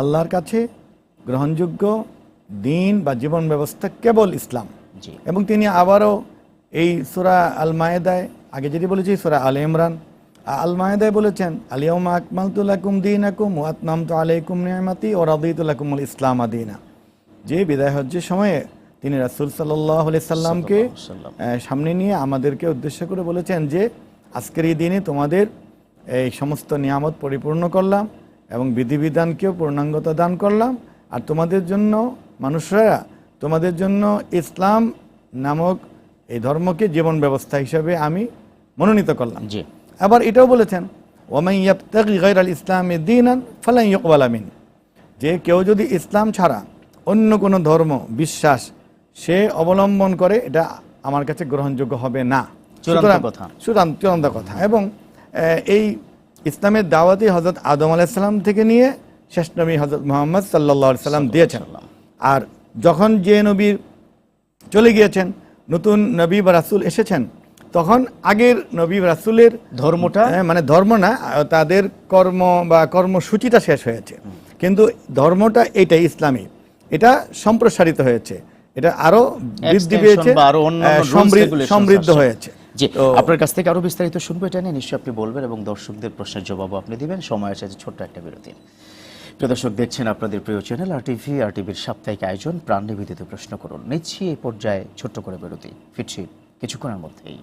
আল্লাহর কাছে গ্রহণযোগ্য দিন বা জীবন ব্যবস্থা কেবল ইসলাম। এবং তিনি আবারও এই সুরা আল মায়েদায় আগে যেটি বলেছি সুরা আল ইমরান আল মায়েদায় বলেছেন আলিয়মা আকমালতুল্লাকুম দিন আকুম ওয়াতনাম তো আলাইকুম নিয়ামাতি ও রাদিতুল্লাকুমুল ইসলাম আদিনা যে বিদায় হজ্জের সময়ে তিনি রাসুল সাল্লাহ সাল্লামকে সাল্লাম। সামনে নিয়ে আমাদেরকে উদ্দেশ্য করে বলেছেন যে আজকের এই দিনে তোমাদের এই সমস্ত নিয়ামত পরিপূর্ণ করলাম। এবং বিধিবিধানকেও পূর্ণাঙ্গতা দান করলাম। আর তোমাদের জন্য মানুষরা তোমাদের জন্য ইসলাম নামক এই ধর্মকে জীবন ব্যবস্থা হিসাবে আমি মনোনীত করলাম। জি। আবার এটাও বলেছেন ওমাই ইয়াবতাগি ইসলামে দিনান ফালাই ইকবাল আমিন যে কেউ যদি ইসলাম ছাড়া অন্য কোনো ধর্ম বিশ্বাস সে অবলম্বন করে এটা আমার কাছে গ্রহণযোগ্য হবে না। সুতরাং- কথা। চূড়ান্ত কথা। এবং এই ইসলামের দাওয়াতি হজরত আদম আলাইসাল্লাম থেকে নিয়ে শেষ নবী হজরত মোহাম্মদ সাল্লাহ সাল্লাম দিয়েছেন। আর যখন যে নবীর চলে গিয়েছেন নতুন নবী বা রাসুল এসেছেন তখন আগের নবী রাসুলের ধর্মটা হ্যাঁ, মানে ধর্ম না তাদের কর্ম বা কর্মসূচিটা শেষ হয়েছে। কিন্তু ধর্মটা এইটাই ইসলামী। এটা সম্প্রসারিত হয়েছে। এটা আরও বৃদ্ধি পেয়েছে আরও অন্যান্য সমৃদ্ধ- সমৃদ্ধ হয়েছে। জি আপনার কাছ থেকে আরও বিস্তারিত শুনব এটা নিয়ে নিশ্চয়ই আপনি বলবেন এবং দর্শকদের প্রশ্নের জবাবও আপনি দিবেন। সময় আছে ছোট্ট একটা বিরতি। প্রিয় দর্শক দেখছেন আপনাদের প্রিয় চ্যানেল আর টিভি আর টিভির সাপ্তাহিক আয়োজন প্রাণ নিবেদিত প্রশ্ন করুন। নিচ্ছি এই পর্যায়ে ছোট্ট করে বিরতি। ফিরছি কিছুক্ষণের মধ্যেই।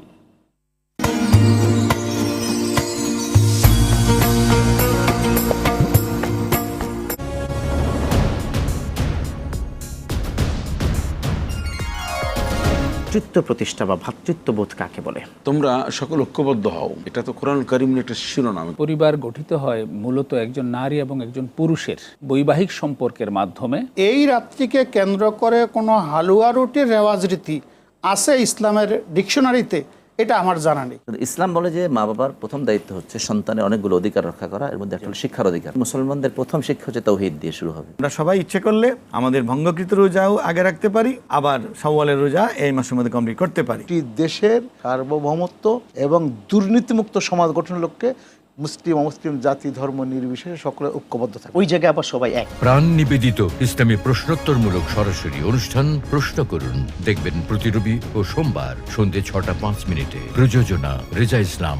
ভ্রাতৃত্ব প্রতিষ্ঠা বা ভ্রাতৃত্ববোধ কাকে বলে? তোমরা সকল ঐক্যবদ্ধ হও। এটা তো কোরআন করিমের একটা শিরোনাম। পরিবার গঠিত হয় মূলত একজন নারী এবং একজন পুরুষের বৈবাহিক সম্পর্কের মাধ্যমে। এই রাত্রিকে কেন্দ্র করে কোনো হালুয়া রুটির রেওয়াজ রীতি আছে ইসলামের ডিকশনারিতে। এটা আমার জানা নেই। ইসলাম বলে যে মা বাবার প্রথম দায়িত্ব হচ্ছে সন্তানের অনেকগুলো অধিকার রক্ষা করা এর মধ্যে একটা শিক্ষার অধিকার। মুসলমানদের প্রথম শিক্ষা হচ্ছে তৌহিদ দিয়ে শুরু হবে। আমরা সবাই ইচ্ছে করলে আমাদের ভঙ্গকৃত রোজাও আগে রাখতে পারি আবার সওয়ালের রোজা এই মাসের মধ্যে কমপ্লিট করতে পারি। দেশের সার্বভৌমত্ব এবং দুর্নীতিমুক্ত সমাজ গঠনের লক্ষ্যে মুসলিম অমুসলিম জাতি ধর্ম নির্বিশেষে সকলে ঐক্যবদ্ধ থাকে ওই জায়গায় আবার সবাই এক। প্রাণ নিবেদিত ইসলামী প্রশ্নোত্তরমূলক সরাসরি অনুষ্ঠান প্রশ্ন করুন। দেখবেন প্রতি রবি ও সোমবার সন্ধে ছটা পাঁচ মিনিটে। প্রযোজনা রেজা ইসলাম।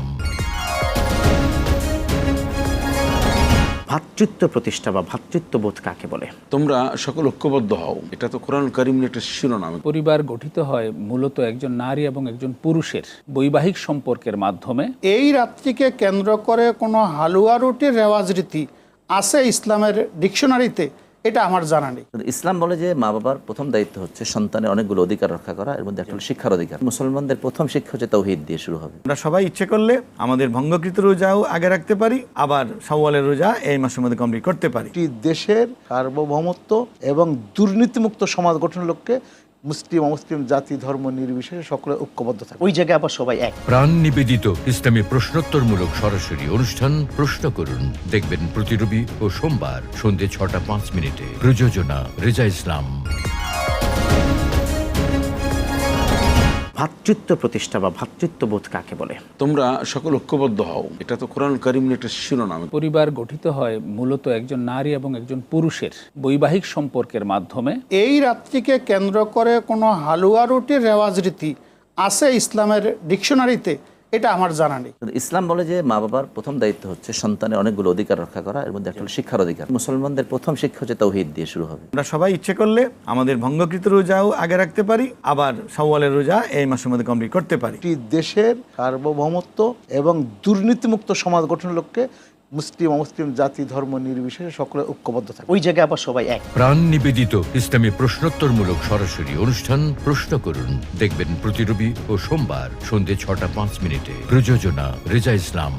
ভ্রাতৃত্ব প্রতিষ্ঠা বা ভ্রাতৃত্ববোধ কাকে বলে? তোমরা সকল ঐক্যবদ্ধ হও। এটা তো কোরআন করিমের একটা শিরোনাম। পরিবার গঠিত হয় মূলত একজন নারী এবং একজন পুরুষের বৈবাহিক সম্পর্কের মাধ্যমে। এই রাত্রিকে কেন্দ্র করে কোনো হালুয়া রুটির রেওয়াজ রীতি আছে ইসলামের ডিকশনারিতে। এটা আমার জানা নেই। ইসলাম বলে যে মা বাবার প্রথম দায়িত্ব হচ্ছে সন্তানের অনেকগুলো অধিকার রক্ষা করা এর মধ্যে একটা শিক্ষার অধিকার। মুসলমানদের প্রথম শিক্ষা হচ্ছে তৌহিদ দিয়ে শুরু হবে। আমরা সবাই ইচ্ছে করলে আমাদের ভঙ্গকৃত রোজাও আগে রাখতে পারি আবার সওয়ালের রোজা এই মাসের মধ্যে কমপ্লিট করতে পারি। দেশের সার্বভৌমত্ব এবং দুর্নীতিমুক্ত সমাজ গঠনের লক্ষ্যে মুসলিম অমুসলিম জাতি ধর্ম নির্বিশেষে সকলে ঐক্যবদ্ধ থাকে ওই জায়গায় আবার সবাই এক। প্রাণ নিবেদিত ইসলামী প্রশ্নোত্তরমূলক সরাসরি অনুষ্ঠান প্রশ্ন করুন। দেখবেন প্রতি রবি ও সোমবার সন্ধে ছটা পাঁচ মিনিটে। প্রযোজনা রেজা ইসলাম। ভ্রাতৃত্ব প্রতিষ্ঠা বা ভ্রাতৃত্ববোধ কাকে বলে? তোমরা সকল ঐক্যবদ্ধ হও। এটা তো কোরআন করিমের একটা শিরোনাম। পরিবার গঠিত হয় মূলত একজন নারী এবং একজন পুরুষের বৈবাহিক সম্পর্কের মাধ্যমে। এই রাত্রিকে কেন্দ্র করে কোনো হালুয়া রুটির রেওয়াজ রীতি আছে ইসলামের ডিকশনারিতে। এটা আমার জানা নেই। কিন্তু ইসলাম বলে যে মা বাবার প্রথম দায়িত্ব হচ্ছে সন্তানের অনেকগুলো অধিকার রক্ষা করা এর মধ্যে একটা শিক্ষার অধিকার। মুসলমানদের প্রথম শিক্ষা হচ্ছে তৌহিদ দিয়ে শুরু হবে। আমরা সবাই ইচ্ছে করলে আমাদের ভঙ্গকৃত রোজাও আগে রাখতে পারি আবার সওয়ালের রোজা এই মাসের মধ্যে কমপ্লিট করতে পারি। দেশের সার্বভৌমত্ব এবং দুর্নীতিমুক্ত সমাজ গঠনের লক্ষ্যে মুসলিম অমুসলিম জাতি ধর্ম নির্বিশেষে সকলে ঐক্যবদ্ধ থাকে ওই জায়গায় আবার সবাই এক। প্রাণ নিবেদিত ইসলামী প্রশ্নোত্তরমূলক সরাসরি অনুষ্ঠান প্রশ্ন করুন। দেখবেন প্রতি রবি ও সোমবার সন্ধ্যে ছটা পাঁচ মিনিটে। প্রযোজনা রেজা ইসলাম।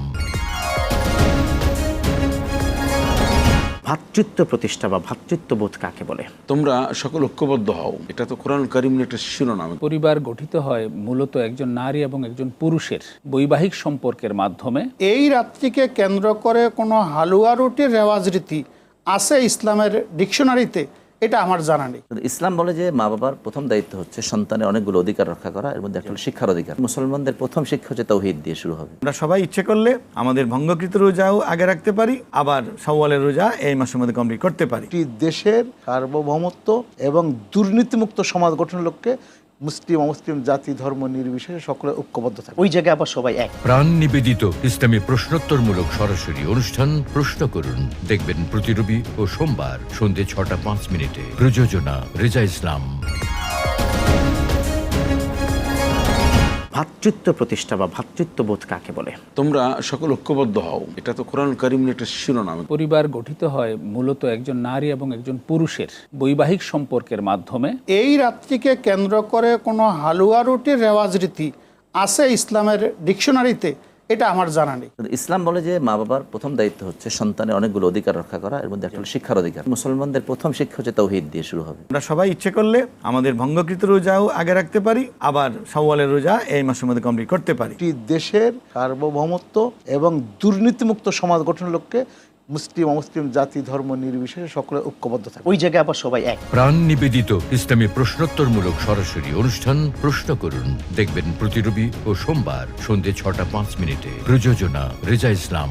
ভ্রাতৃত্ব প্রতিষ্ঠা বা ভ্রাতৃত্ববোধ কাকে বলে? তোমরা সকল ঐক্যবদ্ধ হও। এটা তো কোরআন করিমের একটা শিরোনাম। পরিবার গঠিত হয় মূলত একজন নারী এবং একজন পুরুষের বৈবাহিক সম্পর্কের মাধ্যমে। এই রাত্রিকে কেন্দ্র করে কোনো হালুয়া রুটির রেওয়াজ রীতি আছে ইসলামের ডিকশনারিতে? এটা আমার জানা নেই। ইসলাম বলে যে মা বাবার প্রথম দায়িত্ব হচ্ছে সন্তানের অনেকগুলো অধিকার রক্ষা করা এর মধ্যে একটা হলো শিক্ষার অধিকার। মুসলমানদের প্রথম শিক্ষা হচ্ছে তৌহিদ দিয়ে শুরু হবে। আমরা সবাই ইচ্ছে করলে আমাদের ভঙ্গকৃত রোজাও আগে রাখতে পারি আবার সওয়ালের রোজা এই মাসের মধ্যে কমপ্লিট করতে পারি। দেশের সার্বভৌমত্ব এবং দুর্নীতিমুক্ত সমাজ গঠনের লক্ষ্যে মুসলিম অমুসলিম জাতি ধর্ম নির্বিশেষে সকলে ঐক্যবদ্ধ থাকে। ওই জায়গায় আবার সবাই এক। প্রাণ নিবেদিত ইসলামী প্রশ্নোত্তরমূলক সরাসরি অনুষ্ঠান প্রশ্ন করুন। দেখবেন প্রতি রবি ও সোমবার সন্ধ্যে ছটা পাঁচ মিনিটে। প্রযোজনা রেজা ইসলাম। ভ্রাতৃত্ব প্রতিষ্ঠা বা ভ্রাতৃত্ববোধ কাকে বলে? তোমরা সকল ঐক্যবদ্ধ হও। এটা তো কোরআন করিম একটা শিরোনাম। পরিবার গঠিত হয় মূলত একজন নারী এবং একজন পুরুষের বৈবাহিক সম্পর্কের মাধ্যমে। এই রাত্রিকে কেন্দ্র করে কোনো হালুয়া রুটির রেওয়াজ রীতি আছে ইসলামের ডিকশনারিতে। এটা আমার জানা নেই। ইসলাম বলে যে মা বাবার প্রথম দায়িত্ব হচ্ছে সন্তানের অনেকগুলো অধিকার রক্ষা করা এর মধ্যে একটা শিক্ষার অধিকার। মুসলমানদের প্রথম শিক্ষা হচ্ছে তৌহিদ দিয়ে শুরু হবে। আমরা সবাই ইচ্ছে করলে আমাদের ভঙ্গকৃত রোজাও আগে রাখতে পারি আবার সওয়ালের রোজা এই মাসের মধ্যে কমপ্লিট করতে পারি। দেশের সার্বভৌমত্ব এবং দুর্নীতিমুক্ত সমাজ গঠনের লক্ষ্যে মুসলিম অমুসলিম জাতি ধর্ম নির্বিশেষে সকলে ঐক্যবদ্ধ থাকে ওই জায়গায় আবার সবাই এক। প্রাণ নিবেদিত ইসলামী প্রশ্নোত্তরমূলক সরাসরি অনুষ্ঠান প্রশ্ন করুন। দেখবেন প্রতি রবি ও সোমবার সন্ধে ছটা পাঁচ মিনিটে। প্রযোজনা রেজা ইসলাম।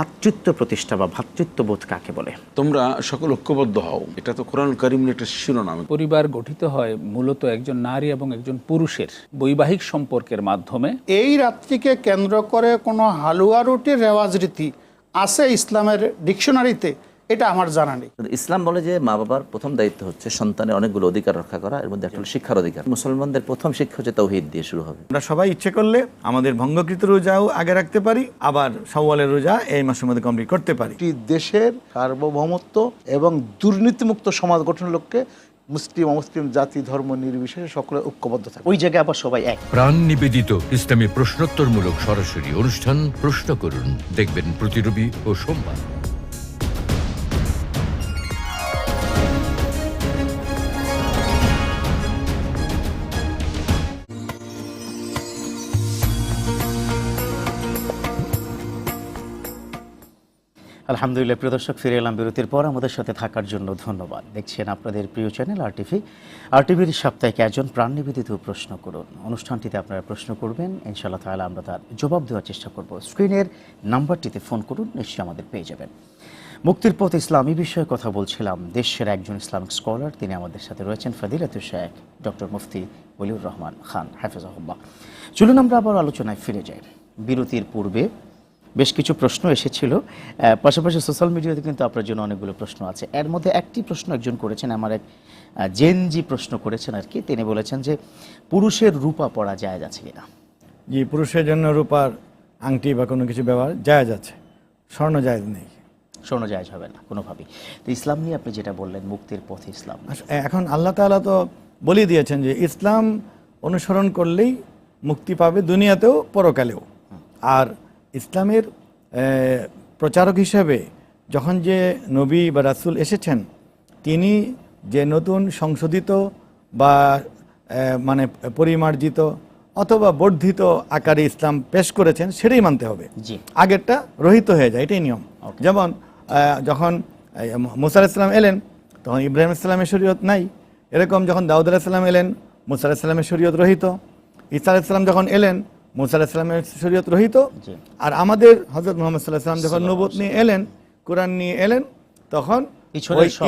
ভ্রাতৃত্ব প্রতিষ্ঠা বা ভ্রাতৃত্ববোধ কাকে বলে? তোমরা সকল ঐক্যবদ্ধ হও। এটা তো কোরআন করিম একটা শিরোনাম। পরিবার গঠিত হয় মূলত একজন নারী এবং একজন পুরুষের বৈবাহিক সম্পর্কের মাধ্যমে। এই রাত্রিকে কেন্দ্র করে কোনো হালুয়া রুটির রেওয়াজ রীতি আছে ইসলামের ডিকশনারিতে। এটা আমার জানা নেই। ইসলাম বলে যে মা বাবার প্রথম দায়িত্ব হচ্ছে সন্তানের অনেকগুলো অধিকার রক্ষা করা এর মধ্যে একটা শিক্ষার অধিকার। মুসলমানদের প্রথম শিক্ষা হচ্ছে তৌহিদ দিয়ে শুরু হবে। আমরা সবাই ইচ্ছে করলে আমাদের ভঙ্গকৃত রোজাও আগে রাখতে পারি আবার সওয়ালের রোজা এই মাসের মধ্যে কমপ্লিট করতে পারি। দেশের সার্বভৌমত্ব এবং দুর্নীতিমুক্ত সমাজ গঠনের লক্ষ্যে মুসলিম অমুসলিম জাতি ধর্ম নির্বিশেষে সকলে ঐক্যবদ্ধ থাকে। ওই জায়গায় আবার সবাই এক। প্রাণ নিবেদিত ইসলামী প্রশ্নোত্তরমূলক সরাসরি অনুষ্ঠান প্রশ্ন করুন। দেখবেন প্রতি রবি ও সোমবার। আলহামদুলিল্লাহ, প্রিয় দর্শক, ফিরে এলাম বিরতির পর। আমাদের সাথে থাকার জন্য ধন্যবাদ। দেখছেন আপনাদের প্রিয় চ্যানেল আর টিভি আর টিভির সাপ্তাহিক একজন প্রাণ নিবেদিত প্রশ্ন করুন। অনুষ্ঠানটিতে আপনারা প্রশ্ন করবেন। ইনশাআল্লাহ তাহলে আমরা তার জবাব দেওয়ার চেষ্টা করব। স্ক্রিনের নাম্বারটিতে ফোন করুন, নিশ্চয়ই আমাদের পেয়ে যাবেন। মুক্তির পথ ইসলামী বিষয়ে কথা বলছিলাম। দেশের একজন ইসলামিক স্কলার, তিনি আমাদের সাথে রয়েছেন ফাদিলাতুল শেখ ডক্টর মুফতি ওলিউর রহমান খান, হাফেজাহুল্লাহ। চলুন আমরা আবার আলোচনায় ফিরে যাই। বিরতির পূর্বে বেশ কিছু প্রশ্ন এসেছিল। পাশাপাশি সোশ্যাল মিডিয়াতে কিন্তু আপনার জন্য অনেকগুলো প্রশ্ন আছে। এর মধ্যে একটি প্রশ্ন একজন করেছেন আমার এক জেনজি প্রশ্ন করেছেন আর কি। তিনি বলেছেন যে পুরুষের রূপা পড়া যায় যাচ্ছে কিনা? যে পুরুষের জন্য রূপার আংটি বা কোনো কিছু ব্যবহার জায়জ আছে। স্বর্ণ জায়জ নেই। স্বর্ণ যায় হবে না কোনোভাবেই। তো ইসলাম নিয়ে আপনি যেটা বললেন মুক্তির পথে ইসলাম। এখন আল্লাহ তাআলা তো বলে দিয়েছেন যে ইসলাম অনুসরণ করলেই মুক্তি পাবে দুনিয়াতেও পরকালেও। আর ইসলামের প্রচারক হিসেবে যখন যে নবী বা রাসূল এসেছেন তিনি যে নতুন সংশোধিত বা মানে পরিমার্জিত অথবা বর্ধিত আকারে ইসলাম পেশ করেছেন সেটাই মানতে হবে। আগেরটা রহিত হয়ে যায় এটাই নিয়ম। যেমন যখন মুসা ইসলাম এলেন তখন ইব্রাহিম ইসলামের শরীয়ত নাই। এরকম যখন দাউদ আলাইসাল্লাম এলেন মুসা ইসলামের শরীয়ত রহিত। ঈসা আলাইসাল্লাম যখন এলেন মুসা শরীয়ত রহিত। আর আমাদের হজরত মোহাম্মদ সাল্লাহ সাল্লাম যখন নবত নিয়ে এলেন কোরআন নিয়ে এলেন তখন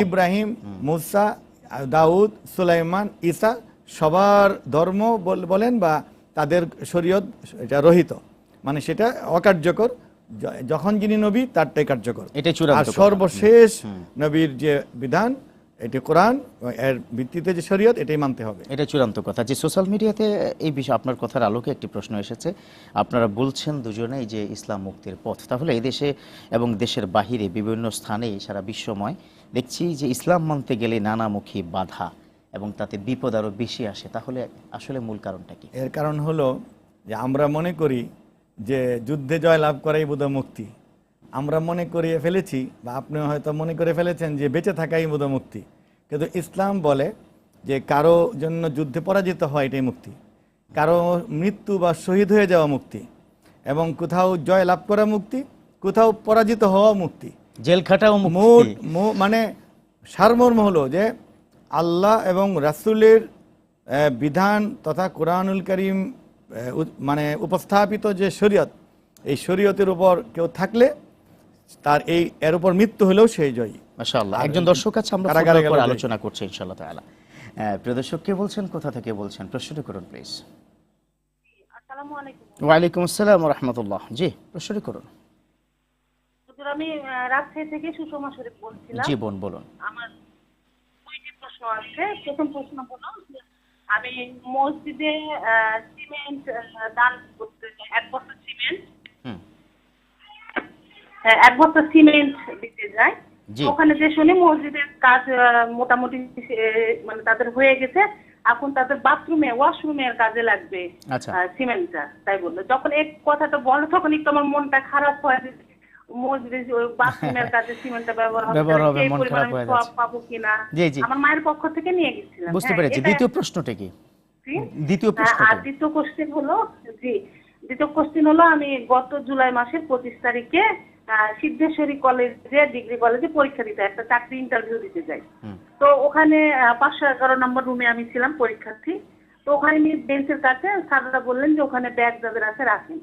ইব্রাহিম মুসা দাউদ সুলাইমান ঈসা সবার ধর্ম বল- বলেন বা তাদের শরীয়ত এটা রহিত। মানে সেটা অকার্যকর। যখন যিনি নবী তারটাই কার্যকর। আর সর্বশেষ নবীর যে বিধান এটি কোরআন এর ভিত্তিতে যে শরীয়ত এটাই মানতে হবে। এটা চূড়ান্ত কথা। যে সোশ্যাল মিডিয়াতে এই বিষয়ে আপনার কথার আলোকে একটি প্রশ্ন এসেছে। আপনারা বলছেন দুজনেই যে ইসলাম মুক্তির পথ। তাহলে এই দেশে এবং দেশের বাহিরে বিভিন্ন স্থানে সারা বিশ্বময় দেখছি যে ইসলাম মানতে গেলে নানামুখী বাধা এবং তাতে বিপদ আরও বেশি আসে। তাহলে আসলে মূল কারণটা কি? এর কারণ হলো যে আমরা মনে করি যে যুদ্ধে জয় লাভ করাই বোধ মুক্তি। আমরা মনে করিয়ে ফেলেছি বা আপনি হয়তো মনে করে ফেলেছেন যে বেঁচে থাকাই বোধ মুক্তি। কিন্তু ইসলাম বলে যে কারও জন্য যুদ্ধে পরাজিত হয় এটাই মুক্তি। কারও মৃত্যু বা শহীদ হয়ে যাওয়া মুক্তি। এবং কোথাও জয় লাভ করা মুক্তি কোথাও পরাজিত হওয়া মুক্তি। জেল খাটাও মোট মানে সারমর্ম হলো যে আল্লাহ এবং রাসুলের বিধান তথা কোরআনুল করিম মানে উপস্থাপিত যে শরীয়ত এই শরীয়তের উপর কেউ থাকলে তার এই এর উপর মৃত্যু হলেও সেই জয়ী। মাশাআল্লাহ। একজন দর্শক আছে আমরা কারাগারে ফোনের আলোচনা করছি ইনশাআল্লাহ তাআলা। প্রিয় দর্শক কে বলছেন কোথা থেকে বলছেন? প্রশ্নটি করুন প্লিজ আসসালামু আলাইকুম। ওয়ালাইকুম আসসালাম ওয়া রাহমাতুল্লাহ। জি প্রশ্নটি করুন। হুজুর আমি রাজশাহী থেকে সুষমা শরীফ বলছিলাম। জি বোন বলুন। আমার দুইটি প্রশ্ন আছে। প্রথম প্রশ্ন হলো যে আমি মসজিদে আহ, সিমেন্ট আহ, দান করতে এক বস্তা সিমেন্ট এক বস্তা সিমেন্ট দিতে জি। ওখানে যে শুনি মসজিদের কাজ মোটামুটি মানে তাদের হয়ে গেছে। এখন তাদের বাথরুমে ওয়াশরুমের কাজে লাগবে আচ্ছা। সিমেন্টটা তাই বলল। যখন এই কথাটা বলো তখন একটু আমার মনটা খারাপ হয় হয়ে। আমার মায়ের পক্ষ থেকে নিয়ে গেছিলাম। বুঝতে হ্যাঁ, পেরেছি। দ্বিতীয় প্রশ্নটি কি? দ্বিতীয় হ্যাঁ, আর দ্বিতীয় কোশ্চেন হলো জি দ্বিতীয় কোশ্চেন হলো আমি গত জুলাই মাসের পঁচিশ তারিখে সিদ্ধেশ্বরী কলেজে ডিগ্রি কলেজে পরীক্ষা দিতে একটা চাকরি ইন্টারভিউ দিতে যাই। তো ওখানে পাঁচশো এগারো নম্বর রুমে আমি ছিলাম পরীক্ষার্থী। তো ওখানে বেঞ্চের কাছে স্যাররা বললেন যে ওখানে ব্যাগ যাদের আছে রাখেন।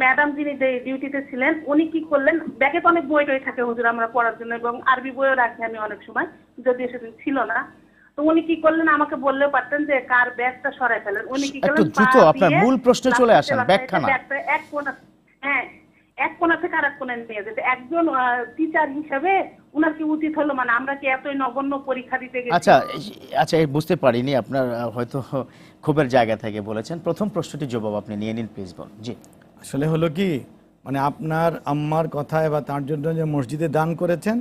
ম্যাডাম যিনি ডিউটিতে ছিলেন উনি কি করলেন ব্যাগে তো অনেক বই টই থাকে হুজুর আমরা পড়ার জন্য এবং আরবি বইও রাখি আমি অনেক সময় যদিও সেদিন ছিল না। তো উনি কি করলেন আমাকে বললেও পারতেন যে কার ব্যাগটা সরাই ফেলেন। উনি কি করলেন দ্রুত আপনার মূল প্রশ্নে চলে আসেন, ব্যাগখানা। ব্যাগটা এক কোণা হ্যাঁ এক কোণা থেকে আরেক কোণায় নিয়ে যেতে। একজন টিচার হিসেবে উনার কি উচিত হলো? মানে আমরা কি এতই নগণ্য পরীক্ষা দিতে গেছি? আচ্ছা আচ্ছা এই বুঝতে পারিনি। আপনার হয়তো ক্ষোভের জায়গা থেকে বলেছেন। প্রথম প্রশ্নটির জবাব আপনি নিয়ে নিন প্লিজ বল জি। আসলে হলো কি মানে আপনার আম্মার কথায় বা তার জন্য যে মসজিদে দান করেছেন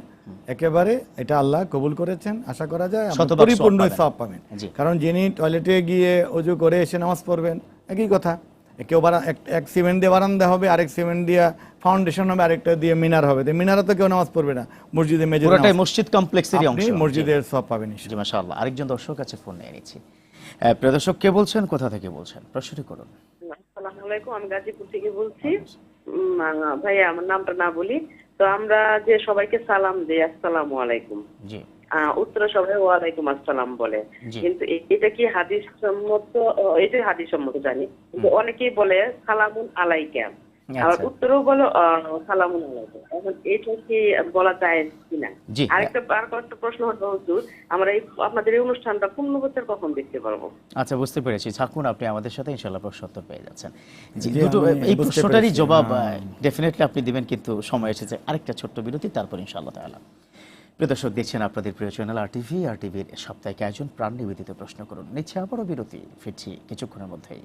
একেবারে এটা আল্লাহ কবুল করেছেন আশা করা যায়। পরিপূর্ণ সওয়াব পাবেন। সব পাবেন। কারণ যিনি টয়লেটে গিয়ে অজু করে এসে নামাজ পড়বেন একই কথা। কেউ বারা এক- সিমেন্ট দিয়ে বারান্দা হবে আরেক সিমেন্ট দিয়ে ফাউন্ডেশন হবে আরেকটা দিয়ে মিনার হবে। তো মিনারে তো কেউ নামাজ পড়বে না। মসজিদে মেজে পুরোটাই মসজিদ কমপ্লেক্সেরই অংশ। আপনি মসজিদের সব পাবেন জি মাশাআল্লাহ। আরেকজন দর্শক আছে ফোন নিয়ে নিচ্ছি। প্রিয় দর্শক কে বলছেন? কোথা থেকে বলছেন? প্রশ্নটি করুন। আসসালামু আলাইকুম আমি গাজীপুর থেকে বলছি। ভাইয়া আমার নামটা না বলি। তো আমরা যে সবাইকে সালাম দিই আসসালামু আলাইকুম। জি। উত্তরে সবাই ওয়ালাইকুম আসসালাম বলে। কিন্তু এটা কি হাদিস সম্মত এটা হাদিস সম্মত জানি। কিন্তু অনেকেই বলে সালামুন আলাইকা। আবার আচ্ছা। উত্তরেও বলো সালামুন আলাইকা। এখন এটা কি বলা যায় কিনা? আরেকটা আর কয়েকটা প্রশ্ন হলো হুজুর আমরা এই আপনাদের এই অনুষ্ঠানটা পূর্ণ বছর কখন দেখতে পারব? আচ্ছা বুঝতে পেরেছি। থাকুন আপনি আমাদের সাথে ইনশাআল্লাহ প্রশ্ন উত্তর পেয়ে যাচ্ছেন। জি জি, দুটো এই প্রশ্নটারই জবাব হ্যাঁ। ডেফিনেটলি আপনি দিবেন কিন্তু সময় এসেছে। আরেকটা ছোট্ট বিরতি তারপর ইনশাআল্লাহ তাআলা। প্রিয় দর্শক, দেখছেন আপনাদের প্রিয় চ্যানেল আর টিভি আর টিভির সাপ্তাহিক আয়োজন প্রাণ নিবেদিত প্রশ্ন করুন। নিচ্ছে আবারও বিরতি, ফিরছি কিছুক্ষণের মধ্যেই।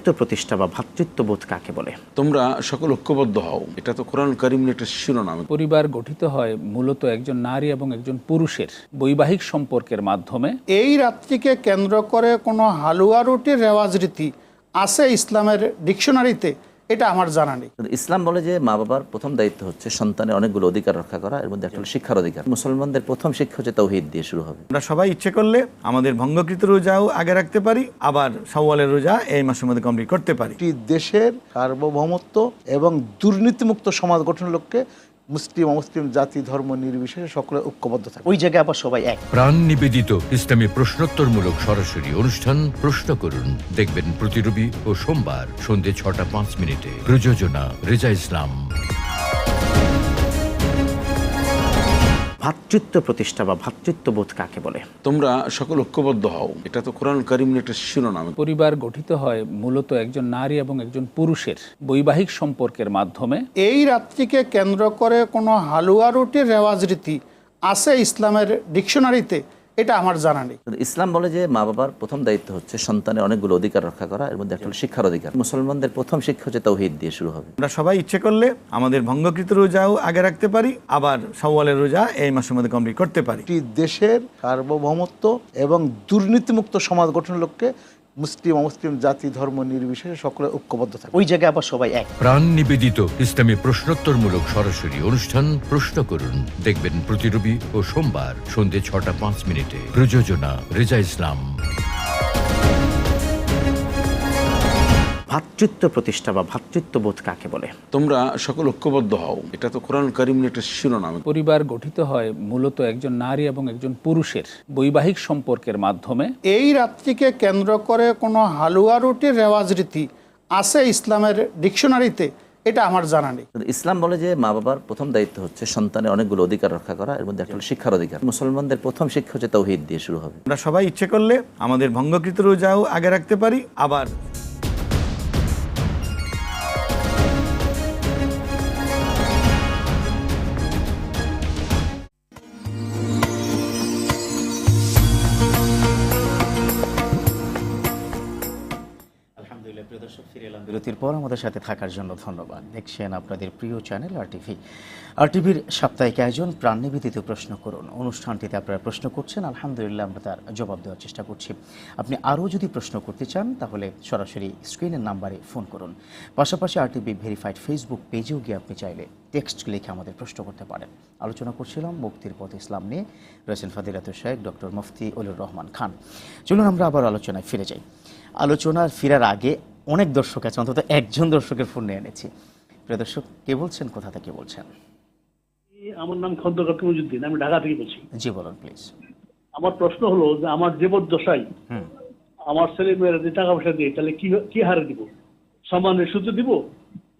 ভ্রাতৃত্ব প্রতিষ্ঠা বা ভ্রাতৃত্ববোধ কাকে বলে? তোমরা সকল ঐক্যবদ্ধ হও। এটা তো কোরআন করিম একটা শিরোনাম। পরিবার গঠিত হয় মূলত একজন নারী এবং একজন পুরুষের বৈবাহিক সম্পর্কের মাধ্যমে। এই রাত্রিকে কেন্দ্র করে কোনো হালুয়া রুটির রেওয়াজ রীতি আছে ইসলামের ডিকশনারিতে। এটা আমার জানা নেই। ইসলাম বলে যে মা বাবার প্রথম দায়িত্ব হচ্ছে সন্তানের অনেকগুলো অধিকার রক্ষা করা এর মধ্যে একটা শিক্ষার অধিকার। মুসলমানদের প্রথম শিক্ষা হচ্ছে তৌহিদ দিয়ে শুরু হবে। আমরা সবাই ইচ্ছে করলে আমাদের ভঙ্গকৃত রোজাও আগে রাখতে পারি আবার সওয়ালের রোজা এই মাসের মধ্যে কমপ্লিট করতে পারি। দেশের সার্বভৌমত্ব এবং দুর্নীতিমুক্ত সমাজ গঠনের লক্ষ্যে মুসলিম অমুসলিম জাতি ধর্ম নির্বিশেষে সকলে ঐক্যবদ্ধ থাকে। ওই জায়গায় আবার সবাই এক। প্রাণ নিবেদিত ইসলামী প্রশ্নোত্তরমূলক সরাসরি অনুষ্ঠান প্রশ্ন করুন। দেখবেন প্রতি রবি ও সোমবার সন্ধে ছটা পাঁচ মিনিটে। প্রযোজনা রেজা ইসলাম। ভ্রাতৃত্ব প্রতিষ্ঠা বা ভ্রাতৃত্ববোধ কাকে বলে? তোমরা সকল ঐক্যবদ্ধ হও। এটা তো কোরআন করিম একটা শিরোনাম। পরিবার গঠিত হয় মূলত একজন নারী এবং একজন পুরুষের বৈবাহিক সম্পর্কের মাধ্যমে। এই রাত্রিকে কেন্দ্র করে কোনো হালুয়া রুটির রেওয়াজ রীতি আছে ইসলামের ডিকশনারিতে। এটা আমার জানা নেই। ইসলাম বলে যে মা বাবার প্রথম দায়িত্ব হচ্ছে সন্তানের অনেকগুলো অধিকার রক্ষা করা এর মধ্যে একটা শিক্ষার অধিকার। মুসলমানদের প্রথম শিক্ষা হচ্ছে তৌহিদ দিয়ে শুরু হবে। আমরা সবাই ইচ্ছে করলে আমাদের ভঙ্গকৃত রোজাও আগে রাখতে পারি আবার সওয়ালের রোজা এই মাসের মধ্যে কমপ্লিট করতে পারি। দেশের সার্বভৌমত্ব এবং দুর্নীতিমুক্ত সমাজ গঠনের লক্ষ্যে মুসলিম অমুসলিম জাতি ধর্ম নির্বিশেষে সকলে ঐক্যবদ্ধ থাকে ওই জায়গায় আবার সবাই এক। প্রাণ নিবেদিত ইসলামী প্রশ্নোত্তরমূলক সরাসরি অনুষ্ঠান প্রশ্ন করুন। দেখবেন প্রতি রবি ও সোমবার সন্ধে ছটা পাঁচ মিনিটে। প্রযোজনা রেজা ইসলাম। ভ্রাতৃত্ব প্রতিষ্ঠা বা ভ্রাতৃত্ববোধ কাকে বলে? তোমরা সকল ঐক্যবদ্ধ হও। এটা তো কোরআন কারিমের একটা শিরোনাম। পরিবার গঠিত হয় মূলত একজন নারী এবং একজন পুরুষের বৈবাহিক সম্পর্কের মাধ্যমে। এই রাত্রিকে কেন্দ্র করে কোনো হালুয়া রুটির রেওয়াজ রীতি আছে ইসলামের ডিকশনারিতে? এটা আমার জানা নেই। ইসলাম বলে যে মা বাবার প্রথম দায়িত্ব হচ্ছে সন্তানের অনেকগুলো অধিকার রক্ষা করা এর মধ্যে একটা শিক্ষার অধিকার। মুসলমানদের প্রথম শিক্ষা হচ্ছে তৌহিদ দিয়ে শুরু হবে। আমরা সবাই ইচ্ছে করলে আমাদের ভঙ্গকৃত রোজাও আগে রাখতে পারি আবার বিরতির পর আমাদের সাথে থাকার জন্য ধন্যবাদ। দেখছেন আপনাদের প্রিয় চ্যানেল আর টিভি আর টিভির সাপ্তাহিক আয়োজন প্রাণ নিবেদিত প্রশ্ন করুন। অনুষ্ঠানটিতে আপনারা প্রশ্ন করছেন, আলহামদুলিল্লাহ আমরা তার জবাব দেওয়ার চেষ্টা করছি। আপনি আরও যদি প্রশ্ন করতে চান, তাহলে সরাসরি স্ক্রিনের নাম্বারে ফোন করুন। পাশাপাশি আর টিভি ভেরিফাইড ফেসবুক পেজেও গিয়ে আপনি চাইলে টেক্সট লিখে আমাদের প্রশ্ন করতে পারেন। আলোচনা করছিলাম মুক্তির পথ ইসলাম নিয়ে। রয়েছেন ফাদিলাতুল শেখ ডক্টর মুফতি উলুর রহমান খান। চলুন আমরা আবার আলোচনায় ফিরে যাই। আলোচনার ফেরার আগে অনেক দর্শক আছে অন্তত একজন দর্শকের ফোন নিয়ে এনেছি। প্রিয় দর্শক কে বলছেন? কোথা থেকে বলছেন? আমার নাম খন্দকার তমুজুদ্দিন আমি ঢাকা থেকে বলছি। জি বলুন প্লিজ আমার প্রশ্ন হলো যে আমার জীবদ্দশায় আমার ছেলে মেয়েরা যে টাকা পয়সা দিয়ে তাহলে কি কি হারে দিব? সম্মানের সুযোগ দিব?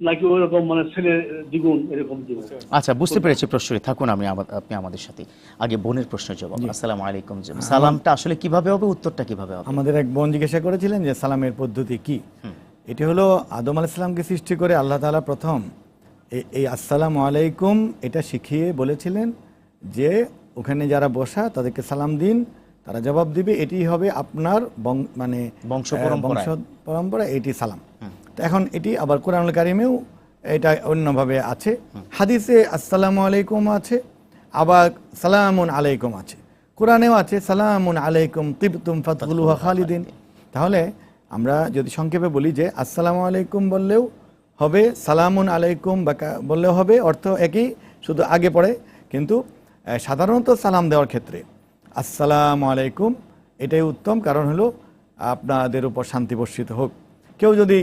নাকি ওই রকম মানে ছেলে দ্বিগুণ এরকম দিব? আচ্ছা বুঝতে পেরেছি প্রশ্নটি। থাকুন আমি আপনি আমাদের সাথে। আগে বোনের প্রশ্নের জবাব। আসসালামু আলাইকুম সালামটা আসলে কীভাবে হবে উত্তরটা কীভাবে হবে? আমাদের এক বোন জিজ্ঞাসা করেছিলেন যে সালামের পদ্ধতি কি? এটি হলো আদম আলাইসালামকে সৃষ্টি করে আল্লাহ তাআলা প্রথম এই- আসসালামু আলাইকুম এটা শিখিয়ে বলেছিলেন যে ওখানে যারা বসা তাদেরকে সালাম দিন তারা জবাব দিবে এটি হবে আপনার মানে বংশ বংশ পরম্পরা এটি সালাম। এখন এটি আবার কোরআনুল কারিমেও এটা অন্যভাবে আছে। হাদিসে আসসালামু আলাইকুম আছে, আবার সালামুন আলাইকুম আছে। কোরআনেও আছে, সালামুন আলাইকুম তিবতুম ফাতহুলুহা খালিদিন। তাহলে আমরা যদি সংক্ষেপে বলি যে আসসালামু আলাইকুম বললেও হবে, সালামুন আলাইকুম বা বললেও হবে, অর্থ একই, শুধু আগে পড়ে। কিন্তু সাধারণত সালাম দেওয়ার ক্ষেত্রে আসসালামু আলাইকুম এটাই উত্তম, কারণ হলো আপনাদের উপর শান্তি বর্ষিত হোক। কেউ যদি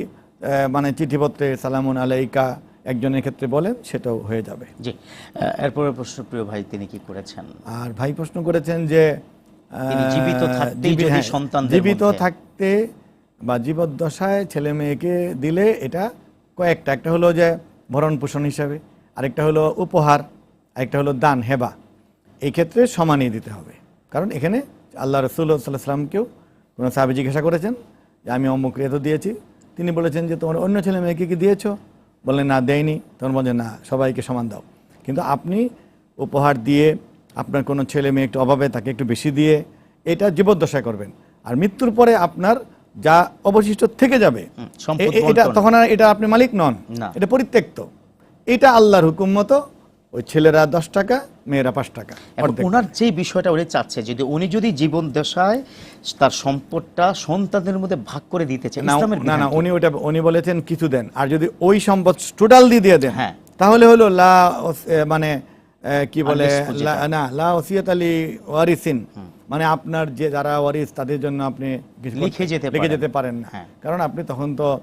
মানে চিঠিপত্রে সালামুন আলাইকা একজনের ক্ষেত্রে বলেন সেটাও হয়ে যাবে। জি। আহ, এরপরের প্রশ্ন প্রিয় ভাই তিনি কি করেছেন? আর ভাই প্রশ্ন করেছেন যে জীবিত থাকতেই যদি হ্যাঁ, জীবিত থাকতে বা জীবদ্দশায় ছেলে মেয়েকে দিলে এটা কয়েকটা। একটা হলো যে ভরণ পোষণ হিসাবে আরেকটা হলো উপহার আরেকটা হলো দান হেবা। এই ক্ষেত্রে সমানই দিতে হবে। কারণ এখানে আল্লাহ রসুল্লাহ সাল্লাহ সাল্লামকেও কোনো সাহাবি জিজ্ঞাসা করেছেন যে আমি অমুক এত দিয়েছি তিনি বলেছেন যে তোমার অন্য ছেলে মেয়েকে কি দিয়েছ? বললেন না দেয়নি। তখন বলছেন না সবাইকে সমান দাও। কিন্তু আপনি উপহার দিয়ে আপনার কোনো ছেলে মেয়ে একটু অভাবে তাকে একটু বেশি দিয়ে এটা জীবদ্দশায় করবেন। আর মৃত্যুর পরে আপনার যা অবশিষ্ট থেকে যাবে এটা তখন আর এটা আপনি মালিক নন। না। এটা পরিত্যক্ত। এটা আল্লাহর হুকুম মতো ওই ছেলেরা দশ টাকা মেয়েরা পাঁচ টাকা। ওনার যে বিষয়টা উনি চাচ্ছে যদি উনি যদি জীবন দশায় তার সম্পদটা সন্তানদের মধ্যে ভাগ করে দিতে চান না না? উনি ওটা উনি বলেছেন কিছু দেন। আর যদি ওই সম্পদ টোটাল দিয়ে দিয়ে দেন হ্যাঁ। তাহলে হলো লা মানে কি বলে লা- না লা ওসিয়াত আলী ওয়ারিসিন। মানে আপনার যে যারা ওয়ারিস তাদের জন্য আপনি কিছু লিখে যেতে লিখে যেতে পারেন না। হ্যাঁ। কারণ আপনি তখন তো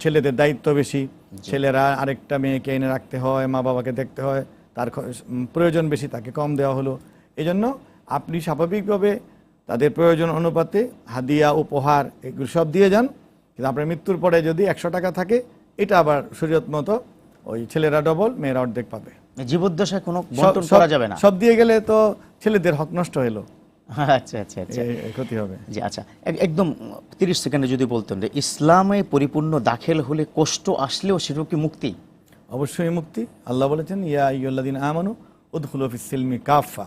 ছেলেদের দায়িত্ব বেশি। ছেলেরা আরেকটা মেয়েকে এনে রাখতে হয় মা বাবাকে দেখতে হয়। তার প্রয়োজন বেশি তাকে কম দেওয়া হলো। এই জন্য আপনি স্বাভাবিকভাবে তাদের প্রয়োজন অনুপাতে হাদিয়া উপহার এগুলো সব দিয়ে যান। কিন্তু আপনার মৃত্যুর পরে যদি একশো টাকা থাকে এটা আবার শরীয়ত মতো ওই ছেলেরা ডবল মেয়েরা অর্ধেক পাবে। জীবদ্দশায় কোনো বন্টন করা যাবে না। সব দিয়ে গেলে তো ছেলেদের হক নষ্ট হলো। আচ্ছা আচ্ছা আচ্ছা। ক্ষতি হবে। জি আচ্ছা। একদম তিরিশ সেকেন্ডে যদি বলতেন যে ইসলামে পরিপূর্ণ দাখিল হলে কষ্ট আসলেও সেটাও কি মুক্তি? অবশ্যই মুক্তি। আল্লাহ বলেছেন, ইয়া ইয়ুল্লাদিন আমানু উদ্খুল সিলমি কাফা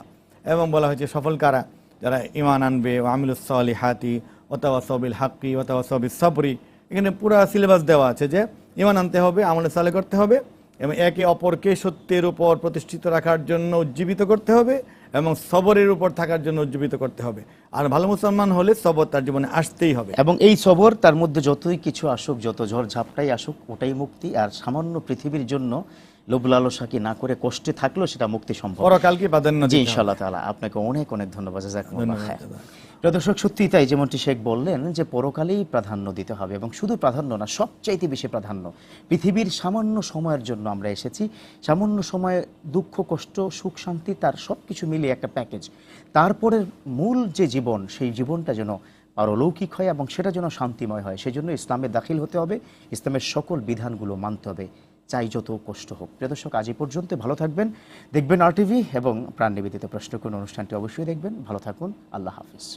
এবং বলা হয়েছে, সফল কারা? যারা ইমান আনবে, ও আমিলুসলি হাতি ওতাওয়া সবিল হাক্কি ওতাওয়া সবিল সবরি। এখানে পুরো সিলেবাস দেওয়া আছে যে ইমান আনতে হবে, আমলে সালে করতে হবে, এবং একে অপরকে সত্যের উপর প্রতিষ্ঠিত রাখার জন্য উজ্জীবিত করতে হবে। এবং সবরের উপর থাকার জন্য উজ্জীবিত করতে হবে। আর ভালো মুসলমান হলে সবর তার জীবনে আসতেই হবে। এবং এই সবর তার মধ্যে যতই কিছু আসুক যত ঝড় ঝাপটাই আসুক ওটাই মুক্তি। আর সামান্য পৃথিবীর জন্য লোভ লালসাকে না করে কষ্টে থাকলেও সেটা মুক্তি সম্ভব। পরকালকে প্রাধান্য জি ইনশাআল্লাহ তাআলা আপনাকে অনেক অনেক ধন্যবাদ। প্রিয় দর্শক সত্যি তাই যেমনটি শেখ বললেন যে পরকালেই প্রাধান্য দিতে হবে এবং শুধু প্রাধান্য না, সবচাইতে বেশি প্রাধান্য পৃথিবীর সামান্য সময়ের জন্য আমরা এসেছি। সামান্য সময়ে, দুঃখ, কষ্ট, সুখ, শান্তি, তার সব কিছু মিলিয়ে একটা প্যাকেজ তারপরে মূল যে জীবন, সেই জীবনটা যেন পারলৌকিক হয় এবং সেটা যেন শান্তিময় হয়, সেজন্য ইসলামে দাখিল হতে হবে। ইসলামের সকল বিধানগুলো মানতে হবে, চাই যত কষ্ট হোক। প্রিয় দর্শক, আজ এই পর্যন্ত ভালো থাকবেন, দেখবেন আর টিভি এবং প্রাণ নিবেদিত প্রশ্ন কোন অনুষ্ঠানটি অবশ্যই দেখবেন। ভালো থাকুন, আল্লাহ হাফিজ।